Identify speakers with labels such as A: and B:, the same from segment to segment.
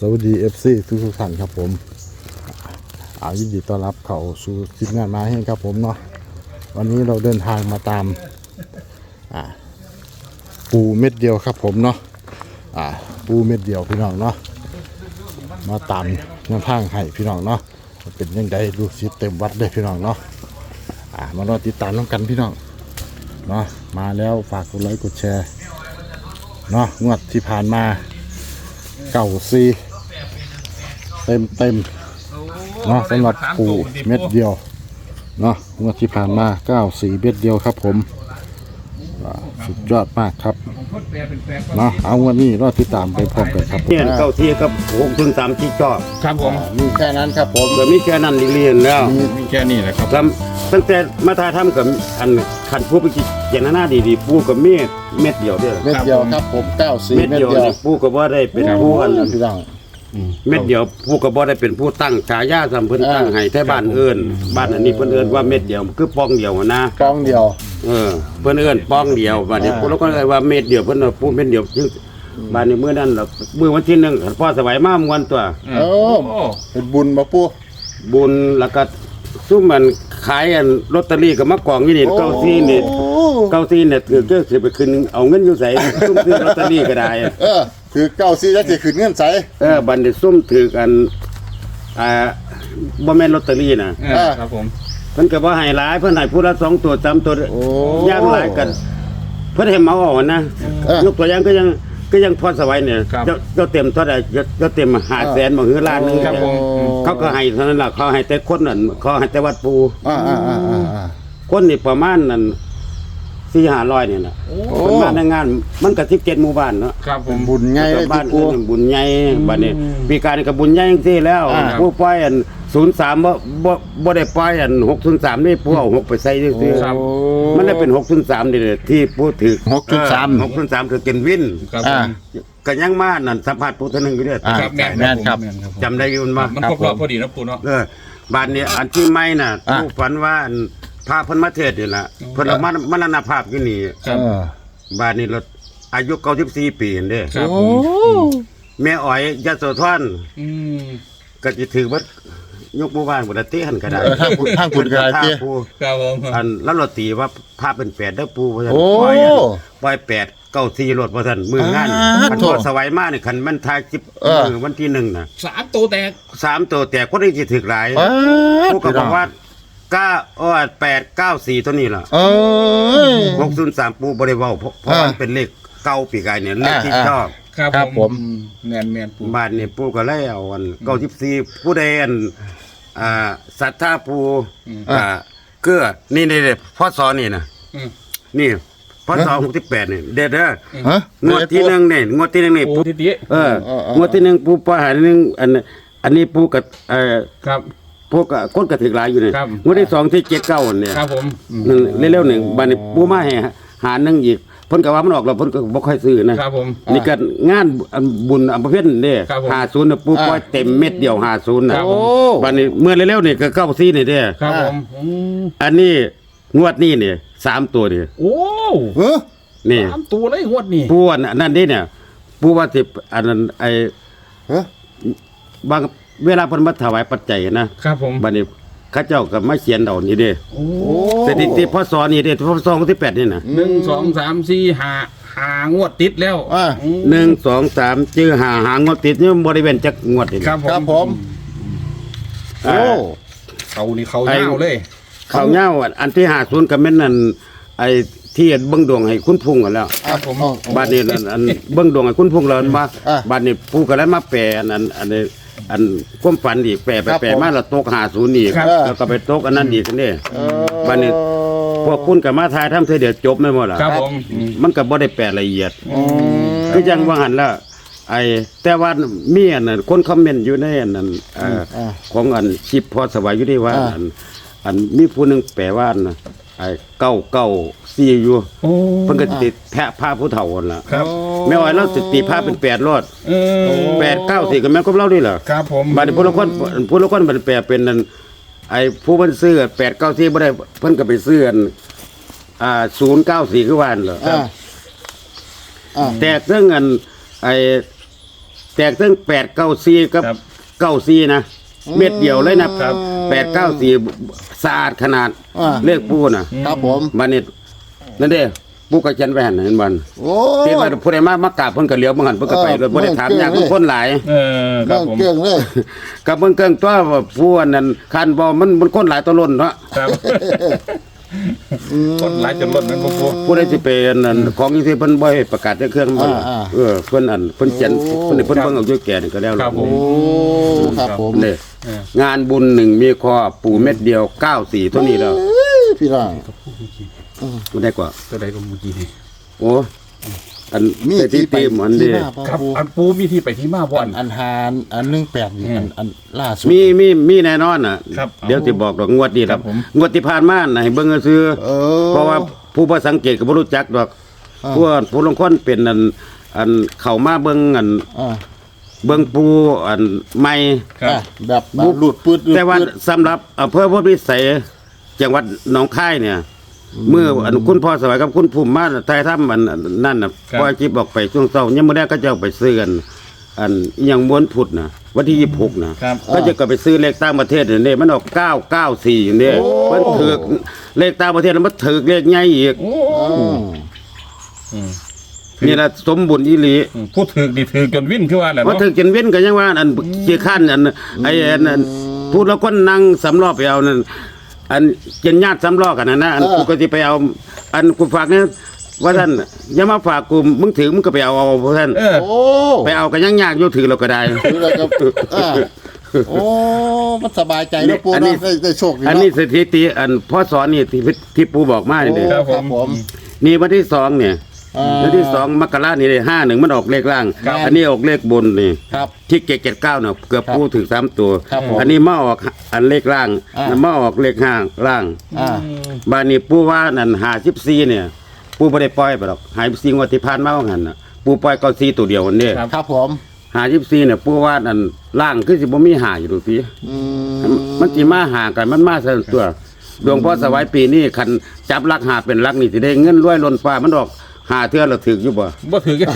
A: สวัสดีเอฟซีทุกทุกท่านครับผมอายินดีต้อนรับเขาสู่ทีมงานมาให้ครับผมเนาะวันนี้เราเดินทางมาตามปูเม็ดเดียวครับผมเนาะปูเม็ดเดียวพี่น้องเนาะมาตามน้ำทางให้พี่น้องเนาะเป็นยังไงดูสิเต็มวัดเลยพี่น้องเนาะมารอติดตามน้ำกันพี่น้องเนาะมาแล้วฝากกดไลค์กดแชร์เนาะงวดที่ผ่านมาเก่าซี เต็มเต็มๆเนาะสำหรับปูเม็ดเดียวเนาะงวดที่ผ่านมาเก้าสีเม็ดเดียวครับผมอ่าสุดยอดมากครับเนาะเอาวันนี้รอติดตามไปพร้อมกันครับ
B: เนี่ยเก้าที่กับหกถึงสามที่ชอบ
C: ครับผม
A: มีแค่นั้นครับผม
B: ก็มีแค่นั้นเรียนแล้ว
C: มีแค่นี้แหละครับ
B: ทำตั้งแต่มาทายทำกับอันขันผู้ไปกิจารณาดีๆปูกับเม็ดเม็ดเดียวเด้อ
A: เม็ดเดียวครับผมเก้าสี
B: เม็ด
A: เม็ด
B: เดียว
A: เดียว
B: นี่ปูก็บ่ได้เป็นผู้อัน
A: พี่น้อง
B: เม็ดเดียวปูก็บ่ได้เป็นผู้ตั้งฉายาสัมเพิ่น
A: อ่า
B: ตั้งให้แต่บ้านเอิ้นบ้านอันนี้เพิ่นเอิ้นว่าเม็ดเดียวคือป้องเดียวหั้นนะ
A: กล้องเดียว
B: เออ เพิ่นเอิ้นป้องเดียวบัดนี้
A: อ่า
B: ปูแล้วก็เลยว่าเม็ดเดียวเพิ่นว่าปูเม็ดเดียวซึ่งบ้านนี้มื้อนั้นล่ะมื้อวันที่หนึ่งพ่อสบายมามวนตัว
A: โอ้เป็นบุญมาปู
B: บุญแล้วก็ซุ่มมันขายอันลอตเตอรี่กับมะกองนี่นี่เก้าซี่นี่เก้าซี่เนี่ยถือก็สิไปคืนเอาเงินอยู่ใส่ซุ่มซื้อลอตเตอรี่ก็ได้
A: เออคือเก้าสีจะจะขึ้นเงื่อนใส
B: เออบัดนี้ซุ่มถือกันอ่าบ่แม่นลอตเตอรี่น่ะ
C: เออครับผม
B: เพิ่นก็บ่ให้หลายเพิ่นให้ผู้ละสองตัวสามตัว
A: โอ้
B: ย่างหลายกัน เพิ่นให้เหมาเอานะ
A: เออ
B: ยกตัวอย่างก็ยังก็ยังพอสบายเนี่ย
C: ครับ
B: เจ้าเจ้าเต็มเท่าใดเจ้าเจ้าเต็ม5แสนบ่คือล้านหนึง
C: ครับผม
B: เขาก็ให้เท่านั้นล่ะเขาให้แต่คนนั่นเขาให้แต่วัดปู
A: อ่าอ่าอ่าอ่าอ่า
B: คนนี่ประมาณนั้น สี่ห้าร้อยเนี่ยนะ
A: โอ้
B: คนมาในงาน มันก็สิบเจ็ดหมู่บ้านเนาะ
C: ครับผม
A: บุญไงเลย
B: บ้า
A: ที่
B: น
A: ปู
B: อื่นบุญใหญ่บ้านนี้ปีการนี่ก็บุญใหญ่จังซี่แล้ว
A: อ่า
B: ผู้ปล่อยอันศูนย์สามบ่บ่บ่ได้ปล่อยอันหกศูนย์สามนี่ผู้เอาหกไปใส่ซื่อ
C: ครับ
B: ๆมันได้เป็นหกศูนย์สามนี่แหละที่ผู้ถือ
A: หกจุดสาม
B: หกศูนย์สามคือเกนวิน
C: ครับผ
A: อ่า
C: ม
B: ก็ยังมานั่นสัมภาษณ์ผู้เท่านึงอยู่เด้อ
A: อ่า
C: ครับแม่น
A: แม่นครับ
C: แม่นครับผม
B: จำได้อยู่มั้ย
C: มันครบรอบพอดีนะปูเนาะ
B: เออบ้านนี้อันที่ไม่น่ะ
A: อะ
B: ผู้ฝันว่าอัน พาเพิ่นมาเทศนี่ล่ะเพิ่นเอามามรณภาพอยู่นี่
C: ครับ
A: เออ
B: บ้านนี้เราอายุ94ปีนั่นเด้
C: ครับผ
A: โอ้
C: ม
B: แม่อ๋อยยโสธร
C: อืม
B: ก็สิถือว่ายกหมู่บ้านบ่ได้เตี้หันก็ได้
A: เออทางคุณทางคุณกระไรเตี้ย
B: พาผู้
C: ครับผม
B: อันแล้วเราตีว่าพาเป็นแปดเด้อปู่ว่าซั่น
A: โอ้
B: ปล่อยอันปล่อยแปดเก้าสี่รถว่าซั่นมืองาน
A: อ่า
B: คัน
A: โถ่
B: ว่าสวัยมานี่คันมันทายจิบ
A: เออ
B: มือวันที่หนึ่งน่ะ
C: สามตัวแตก
B: สามตัวแต่คนที่สิถึกหลาย
A: ป๊าด
B: ผู้ก็บอกว่า เก้าอ้อแปดเก้าสี่ตัวนี้ล่ะ
A: เออ
B: หกศูนย์สามปูบริวารเพราะเพราะ
A: อ่า
B: มันเป็นเลขเก้าปีกายเนี่ยเลขที่
A: อ่า
B: ชอบ
C: ครับ
A: ครับผม
C: แม่นแม่นปู
B: บ้านนี่ปูก็เลยเอาอันเก้าสิบสี่ผู้ใดอันอ่าศรัทธาปูอ่าเกื้อนี่นี่นี่พ่อสอนนี่นะ
C: อืม
B: นี่พ่อสอนหกสิบแปดนี่เด็ดเด้อ
A: ฮะ
B: งวดที่หนึ่งนี่งวดที่หนึ่งนี่
C: ปู
B: ปู
C: ทิติ
B: เออ
A: เออเออ ง
B: วดที่หนึ่งปูปหาหนึ่งอันอันนี้ปูกับเอ่อ
C: ครับ
B: พวกก็คนกระถึกหลายอยู่นี่
C: ครับ
B: งวดที่สองที่เจ็ดเก้าเนี่ย
C: ครับผม
B: หนึ่งเร็วๆหนึ่งบัดนี้ปูมาให้หาหนึ่งอีกเพิ่นก็ว่ามันออกแล้วเพิ่นก็บ่ค่อยซื้อนะ ครับ
C: ผม
B: นี่ก็งานอันบุญอันประเภทนี้เด้
C: ครับผม
B: หาศูนย์น่ะปูปล่อยเต็มเม็ดเดียวหาศูนย์น่ะ
C: ครับผ
A: โอ้
C: ม
B: บัดนี้เมื่อเร็วๆนี่ก็เก้าซี่นี่เด้
C: ครับผมอืม
B: อันนี้งวดนี้นี่สามตัวนี่
C: โอ้
A: เออ
B: นี่
C: สามตัวเลยงวดนี่
B: ปูอันนั้นนี่เนี่ยปูว่าสิอันนั้นไอ้
A: เฮ้ย
B: บาง เวลาเพิ่นมาถวายปัจจัยนะครับ
C: ผม
B: บัดนี้เขาเจ้าก็มาเขียนเอานี่เด้
C: โอ้
B: สถิติพศนี่เด้พศที่แปดนี่น่ะ
C: หนึ่งสองสามสี่ห้าห้างวดติดแล้ว
A: อ่า
C: อืม
B: หนึ่งสองสามจื้อหาหางวดติดนี่บริเวณจักงวดนี่
C: ครับผม
A: ครับผม โอ้
B: อ่า
C: เขานี่เขายาวเลย
B: เขาเงาอันที่หาศูนย์กับแม่นนั่นไอ้ที่เบิ้งดวงให้คุณพุ่งกันแล้ว
C: ครับผม
A: เอา
B: บ้านนี้นั่นอันเบิ้งดวงให้คุณพุ่งแล้วมา
A: อะ
B: บ้านนี้ผู้ก็เลยมาแปลอันนั้นอันนี้ อันความฝันอีกแปลไป
A: ครับ
B: แปล
A: ผม
B: มาแล้วตกหาศูนย์อีก
A: ครับ
B: แล้วก็ไปตกอันนั้นอีกนี่
A: เออ
B: บ้านนี้พวกคุณกับมาทายทำเธอเดี๋ยวจบไม่หมดล่ะ
C: ครับผม
B: มันก็บ่ได้แปลละเอียด
A: อืม
B: คือจังว่าหันละไอ้แต่ว่ามีอันนั้นคนคอมเมนต์อยู่ในอันนั้นเอ่ออ
A: ม
B: ของอันชิปพอสบายอยู่ที่ว่า
A: อ่า
B: อันอันมีผู้หนึงแปลว่าอันน่ะ ไอ้เก้าเก้าสี่อยู่
C: โอ้
B: เพิ่นก็ติดแพะผ้าผู้เฒ่านั่นล่ะ
C: ครับ
B: แม่ว่าเราติดตีผ้าเป็นแปดรอด
C: เออ
B: แปดเก้าสี่ก็แม่นกับเรานี่ล่ะ
C: ครับผม
B: บัดนี้ผู้ละคนผู้ละคนมันแปลเป็นนั่นไอ้ผู้มันซื้อแปดเก้าสี่บ่ได้เพิ่นก็ไปซื้ออันอ่าศูนย์เก้าสี่คือว่านั่นเหรอ
A: อ่าอ่า
B: แต่เรื่องเงินไอ้แตกตั้งแปดเก้าสี่กับ
C: ครับ
B: เก้าสี่นะ เม็ดเดียวเลยนะครับแปดเก้าสี่สะอาดขนาด
A: อ่า
B: เลขปูน่ะ
A: ครับผม
B: มันนี่นั่นเด้ปูกระเชนไปหันน่ะเห็นบ่น
A: โอ้
B: ที่ว่าผู้ใดมามากราบเพิ่นก็เลี้ยวบ่หันเพิ่นก็ไป
A: เออ
B: โดยบ่ได้ถาม
A: เบิ่ง
B: หยัง
A: เก่งเลย
B: คนหลาย
C: เออครั
A: เรื่
C: บ
A: อง
C: ผม
A: เก่งเลย
B: กับเบิ่งเกิงตัวว่าผู้อันนั้นคันบ่มันมันคนหลายตัวล้นเนาะ
C: ครับ คนหลายจนล้นนั้นบ่ปู
B: ผู้ใดสิไปอันนั้นของที่เพิ่นบ่ให้ประกาศในเครื่องมัน
A: อ่าๆ
B: เออเพิ่นอันเพิ่นเขียน
A: โอ้
B: เพิ่นเพิ่นเบิ่งเอาอยู่แก่นี่ก็แล้ว
C: ครับผม
A: โอ้ครับผม
B: นี่
C: เออ งา
B: นบุญหนึ่งมีคอปูเม็ดเดียว94เท่านี้แล้ว
A: เอ้ยพี่น้อง
B: มันได้กว่า
C: ตัวใดก็เมื่อกี้นี่
B: โอ้ อัน
A: มี
B: แต่ที่
A: ที่ไป
B: ตีเหมือน
A: ที่
B: ดี
A: มาบ่
C: ครับ
A: ปู
C: อันปูมีที่ไปที่มาบ่
A: อั
C: อั
A: น
C: น
A: อันหารอันหนึ่งแปดนี่
C: อืม
A: อันอันล่าสุด
B: มีมีมีแน่นอนน่ะ
C: ครับ
B: เดี๋ยวสิบอกดอกงวดนี้ค
C: ครั
B: รับบ
C: ผม
B: งวดที่ผ่านมาน่ะให้เบิ่งซื้อ
A: เออ
B: เพราะว่าผู้บ่สังเกตก็บ่รู้จักดอก
A: อ่า
B: ผู้ผู้ลางคนเป็นอันอันเข้ามาเบิ่งอัน
A: อ่า
B: เบิ่งปูอันใหม่
C: ครับ
A: อะแบบแบบหลุดปืดหลุด
B: แต่ว่า
A: ปืด
B: สำหรับอำเภอพลพิสัยจังหวัดหนองคายเนี่ย เมื่ออันคุณพ่อสวัยกับคุณภูมิมาไทยทำอันนั่นน่ะ
C: ครับ
B: ปล่อยคลิปออกไปช่วงเช้ายังบ่ได้ก็จะเอาไปซื้อกัน อันอหยังม้วนพุทธนะวันที่26นะ ครับ ก็จะก็ไปซื้อเลขต่างประเทศนี่มันออก994นี่มันถูกเลขต่างประเทศแล้วมันถูกเลขใหญ่อีก
C: โอ้
A: อืม
C: อืม
B: นี่ล่ะสมบุญอีหลี
C: อืมพูดถึกนี่ถือจนวิ่นคือว่าแหละ
B: ว่า
C: เนาะ
B: ถึงกินเว้นก็ยังว่าอันขี้ข้านอันไอ้อันนั้นพูดแล้วก็นั่งสำรอบไปเอานั่น อันเจนญาติสำรอบกันนะนะอันกูก็สิไปเอา อันกูฝากเนี่ยว่าท่านอย่ามาฝากกูมึงถือมึงก็ไปเอาเอาเพราะท่าน
C: เออ
A: โอ้
B: ไปเอากันยังยากอยู่ถือเราก็ได้
A: ถืออะไรครับอ่าโอ้มันสบายใจแล้วปู
B: อันนี้
A: เนาะได้ได้โชคดี
B: อัน
A: เนาะ
B: นี้สถิติอันพ่อสอนนี่ที่ที่ปูบอกมานี่เด้
A: โอ้
B: อ
C: ครับผม
B: นี่วันที่สองเนี่ย
A: อ่า
B: วันที่สองมกรานี่เลยห้าหนึ่งมันออกเลขล่าง
A: ครับ
B: อันนี้ออกเลขบนนี่
A: ครับ
B: ที่เจ็ดเจ็ดเก้าเนี่ยเกือบ
A: ครับ
B: ปูถึงสามตัว
A: ครับผม
B: อันนี้มาออกอันเลขล่าง
A: อ่า
B: อันมาออกเลขห้างล่าง
A: อ่า
B: บ้านนี้ปูว่านั่นหาสิบสี่เนี่ย ปูไม่ได้ปล่อยไปหรอกหาสิบสี่งวดที่ผ่านมาว่างั้นน่ะปูปล่อยเก็สี่ตัวเดียวนี่
C: ครับ
A: ครับผม
B: หาสิบสี่เนี่ยปูว่านั่นล่างคือสิบ่มีหาอยู่ดูพี่
A: อืม
B: มันสิมาหากันมันมาเสนตัวดวงพ่อสวัยปีนี้คันจับลักหาเป็นลักนี่สิได้เงินรวยล้นฟ้ามันออก หาเทื่อเราถึกอยู่บ่
C: บ่ถือกัน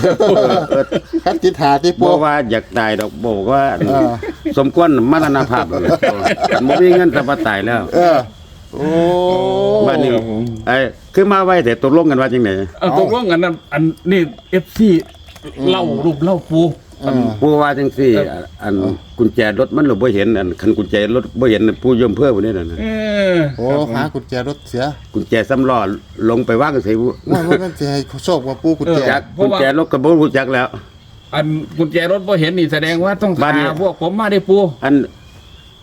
A: คันติดหาที่ปู
B: บอกว่าอยากตายดอกบอกว่า
A: เออ
B: สมควรมรณภาพเลยบ่มีเงินจะมาตายแล้ว
A: เออ โอ้
B: บ้านนี้
C: ครับผม
B: ไอ้คือมาไว้แต่ตกลงกันว่าจังได
C: เอาตกลงกันนะอันนี่ FC เล่ารูปเล่าปู อัน
B: ผู้ว่าจังซี่
C: เออ
B: อันกุญแจรถมันเราบ่เห็นอันคันกุญแจรถบ่เห็นผู้ยมเพื่อผู้นี้น่ะนะ
C: เออ
A: โอ้หากุญแจรถเสีย
B: กุญแจสำล้อลงไปวางใส่ผู้
A: ว่าว่ามันจะให้โชคว่าปูกุญแจ
B: จักกุญแจรถก็บ่รู้จักแล้ว
C: อันกุญแจรถบ่เห็นนี่แสดงว่าต้อง
B: บ้านนี้
C: หาพวกผมมาได้ปู
B: อัน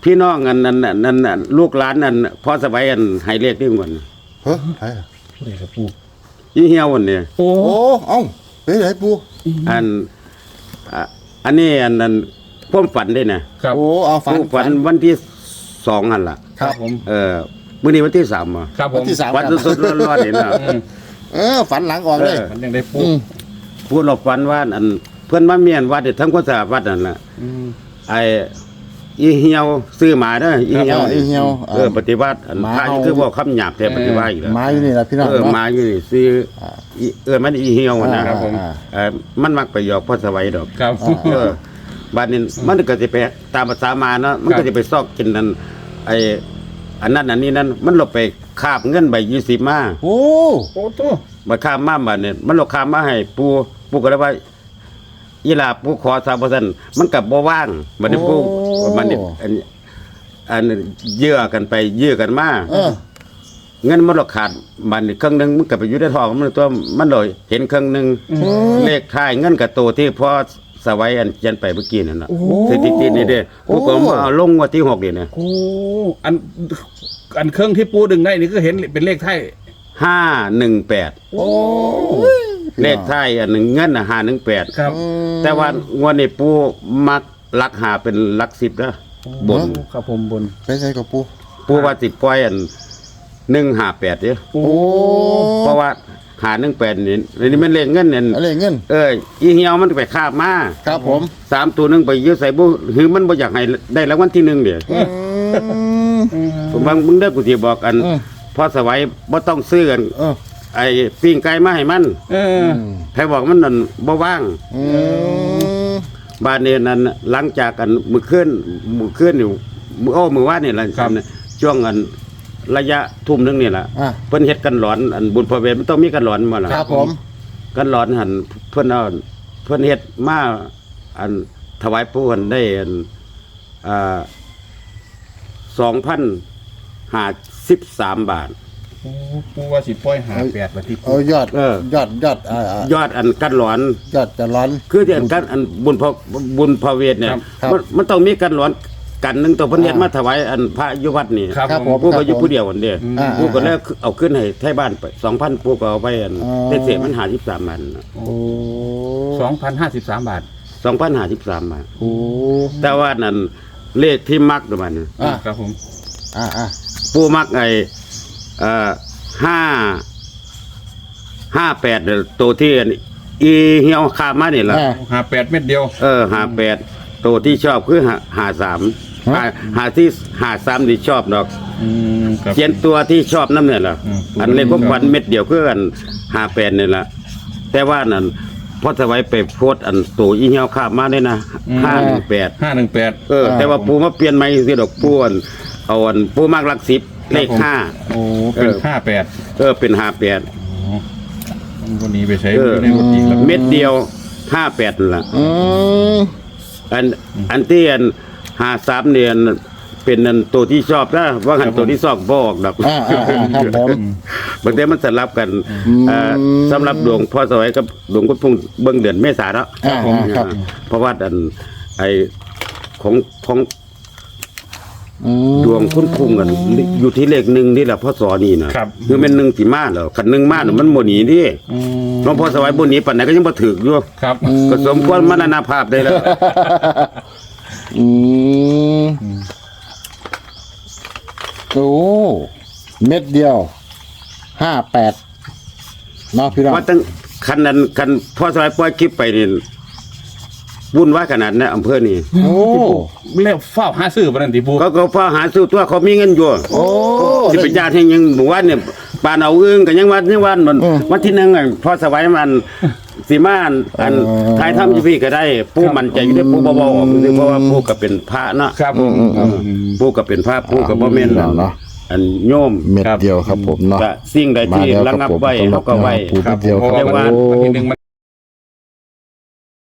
B: พี่น้องอันนั้นอันนั้นอันลูกหลานอันพอสบายอันให้เลขนี่ก่อน
A: เฮ้ยไผอะ
C: ผู้ใดครับปู
B: อีเหี่ยวอันนี้
C: โอ้
A: โอ้เอ้าเป็นไรปู
B: อัน อะอันนี้อันนั้นความฝันได้นะครับ
A: โอ้เอาฝัน
B: ผู้ฝันวันที่สองหั่นล่ะ
C: ครับผม
B: เออมื้อนี้วันที่สามอะ
C: ครับผ
A: วัน
C: ม
A: ที่สาม
B: วันสดๆร้อนๆนี่นะ
C: อืม
A: เออฝันหลังออกเลย
C: มันยังได้ปู
A: อืม
B: พูดเราฝันว่าอันเพื่อนมาเมียนวัดเนี่ยทั้งคนสะอาดวัดนั่นแหละ
C: อืม
B: ไอ้ อีเหี่ยวซื้อหมาเด้ออีเหี่ยว
A: อีเหี่ยว
B: เออปฏิวัติอัน
A: หมา
B: พระ
A: เอา
B: คือบอกคำหยาบแต่ปฏิวัติอีกแล้ว
A: มาอยู่นี่แหละพี่น้อง
B: เออหมาอยู่นี่ซื้ออีเออมันอีเหี่ยวนะ
A: อ่า
C: ผม
A: อ่า
B: เออมันมักไปหยอกพ่อสวัยดอก
C: ครับ
B: เออบ้านนี้มันก็จะไปตามภาษามาเนาะมันก็จะไปซอกกินนั่นไอ้อันนั้นอันนี้นั่นมันหลบไปคาบเงินใบยี่สิบมา
A: โอ้
C: โอ้โต
B: มาข้ามมาบัดเนี่ยมันหลบข้ามมาให้ปูปูก็เลยว่า อีหลาปูขอสามเปอร์เซ็นต์มันกับบ่ว่างบัดนี้ปูมันนี่อันอันเยื่อกันไปเยื่อกันมา
A: เออ
B: เงินมันหลบขาดบัดนี้ครึ่งหนึงมันก็ไปอยู่ในท้องมันตัวมันเลยเห็นครึ่งหนึงเลขท้ายเงินกับตัวที่พอสวัยอันเขียนไปเมื่อกี้นั่นน่ะสถิตินี่เด้ปูก็มาเอาลงงว่าที่หกนี่นะ
C: โอ้อันอันเครื่องที่ปูดึงได้นี่ก็เห็นเป็นเลขไทย
B: ห้าหนึ่งแปด
C: โอ้
B: เลขท้ายอันหนึ่งเงินอะห้าหนึ่งแปด
C: ครับ
B: แต่ว่างวดนี้ปูมักลักหาเป็นลักสิบนะบน
C: ครับผมบน
A: เป็นไงกับปู
B: ปูว่าสิปล่อยอันหนึ่งหาแปดเนี่ย
C: โอ้
A: โอ้
B: เพราะว่าหาหนึ่งแปดนี่อันนี้มันเลขเงินเนี่ย
A: อะไรเงิน
B: เอ้ยอีเหี่ยวมันไปคาบมา
A: ครับผม
B: สามตัวหนึงไปยืดใส่บุคือมันบ่อยากให้ได้รางวัลที่หนึ่งเดี๋ยว
A: อืม
B: ผมว่ามึงเด้อกูสิบอกกัน
A: อืม
B: พอสวัยบ่ต้องซื้อกัน
A: เออ
B: ไอ้ปิ้งไก่มาให้มัน
C: เออ
B: ใครบอกมันนั่นบ่ว่าง
A: อืม
B: บ้านนี้นั้นหลังจากกันมือขึ้นมือขึ้นอยู่มือโอ้มือว่านี่แหละ
C: ครับ
B: ช่วงอันระยะทุ่มหนึงนี่แหละ
A: อะ
B: เพิ่นเฮ็ดกันหลอนอันบุญพระเวทมันต้องมีกันหลอนมาล่ะ
A: ครับผม
B: กันหลอนหันเพิ่นเอาเพิ่นเฮ็ดมาอันถวายปู่หันได้อันอ่า2,053บาท
C: โอ้ปูว่าสิปล่อยหาแปดมาที่
A: เอายอด
B: เออ
A: ยอดยอดอ่าอ่าย
B: อดอันกันหลอน
A: ยอดจะร้อน
B: คือที่อันกันอันบุญพระบุญพระเวทเนี่ย
A: ครับ
B: มันมันต้องมีกันหลอนกันหนึงตัวเพิ่นเฮ็ดมาถวายอันพระอยู่วัดนี่
C: ครับ
A: ครับ
C: ผ
A: ผมม
B: ปู่ก็อยู่ผู้เดียวอันเดียว
A: อ่า
B: ปู่ก็เลยเอาขึ้นให้ไทบ้านไป2,000ปู่ก็เอาไปอัน
A: อ๋อ
B: ได้เสียมัน53บาท
A: โอ้
C: สองพันห้าสิบสามบาท
B: 2,053บาท
A: โอ้
B: แต่ว่านั่นเลขที่มักด้วยมัน
A: อะ
C: ครับผม
A: อ่าอ่า
B: ปู่มักไอ้ เอ่อห้าห้าแปดเนี่ยตัวที่อันอีเหี่ยวขามานี่ล่ะ
A: อ่า
C: หาแปดเม็ดเดียว
B: เออห้าแปดตัวที่ชอบคือหาหาสาม
A: ฮะ
B: หาหาที่หาสามที่ชอบดอก
C: อืมครับ
B: เขียนตัวที่ชอบน้ำเนี่ยล่ะ
C: อืม
B: อันเล็กพวกควันเม็ดเดียวคือกันหาแปดนี่ล่ะ แต่ว่านั่นพอสวัยไปโพสต์อันตัวอีเหี่ยวขามาได้นะห้าหนึ่งแปด
C: ห้าหนึ่งแปด
B: เออ แต่ว่าปูมาเปลี่ยนใหม่สิดอกปูอันเอาอันปูมากหลักสิบ เลขห้า
C: โอ้เป็น
B: เออ
C: ห้าแปด
B: เออเป็นห้าแปด
C: วันนี้ไปใช้
B: เออ
C: ในรถอีกแล้ว
B: เม็ดเดียวห้าแปดนั่นล่ะ
A: อืม
B: อันอันที่อันห้าสามเนี่ยอันเป็นอันตัวที่ชอบนะว่าหันตัวที่ชอบบ่ออกดอก
A: อ่าอ่าอ่าครับผม
B: บางทีมันสลับกันเอ่อสำหรับดวงพ่อสวัยกับดวงกุดพุงเบิ่งเดือนเมษาแล้ว
A: อ่าอ่าครับ
B: เพราะว่าอันไอของของ
A: อืม
B: ดวงคุณพุงกันอยู่ที่เลขหนึ่งนี่แหละพ่อสอนี่นะครับ คือเป็นหนึ่งสีมาแล้วขันหนึ่งมาน่ะมันโมหนีดิ
C: อืม
B: หลวงพ่อสวัยบนนี้ปันไหนก็ยังบ่ถึกอยู่
C: ครับ
B: ก็สมควรมรณภาพได้แล้ว
A: อืมโอ้เม็ดเดียว ห้าแปดเนาะพี่น้อง
B: ว่าตั้งคันนั้นคันพ่อสมัยปล่อยคลิปไปนี่ วุ่นวายขนาดนั้นอำเภอนี่
A: โอ้
C: เรียกเฝ้าหาซื้อปะนันติปู
B: ก็ก็พอหาซื้อตัวเขามีเงินอยู่
A: โอ้
B: สิเป็นญาติให้ยังหมู่บ้านเนี่ยปานเอาอึ้งกันยังวัดยังวันมัน
A: เออ
B: วันที่หนึ่งอะพ่อสวัยมันสิมาอันอัน
A: เออ
B: ท้ายถ้ำอยู่พี่ก็ได้ ผู้มันใจอยู่ด้วยผู้เบาๆออกอยู่เพราะว่าผู้ก็เป็นพระเนาะ
C: ครับผม
B: ผู้ก็เป็นพระผู้ก็บ่แม่น
A: เนาะ
B: อันโยม
A: เม็ดเดียวครับผมเนาะ
B: ก็สิ่งใดที่ระงับไว้
A: สำหรั
B: เขาก็ไว้
A: ปูเม็ดเดียวค
C: เพราะ
A: รับ
C: ว่า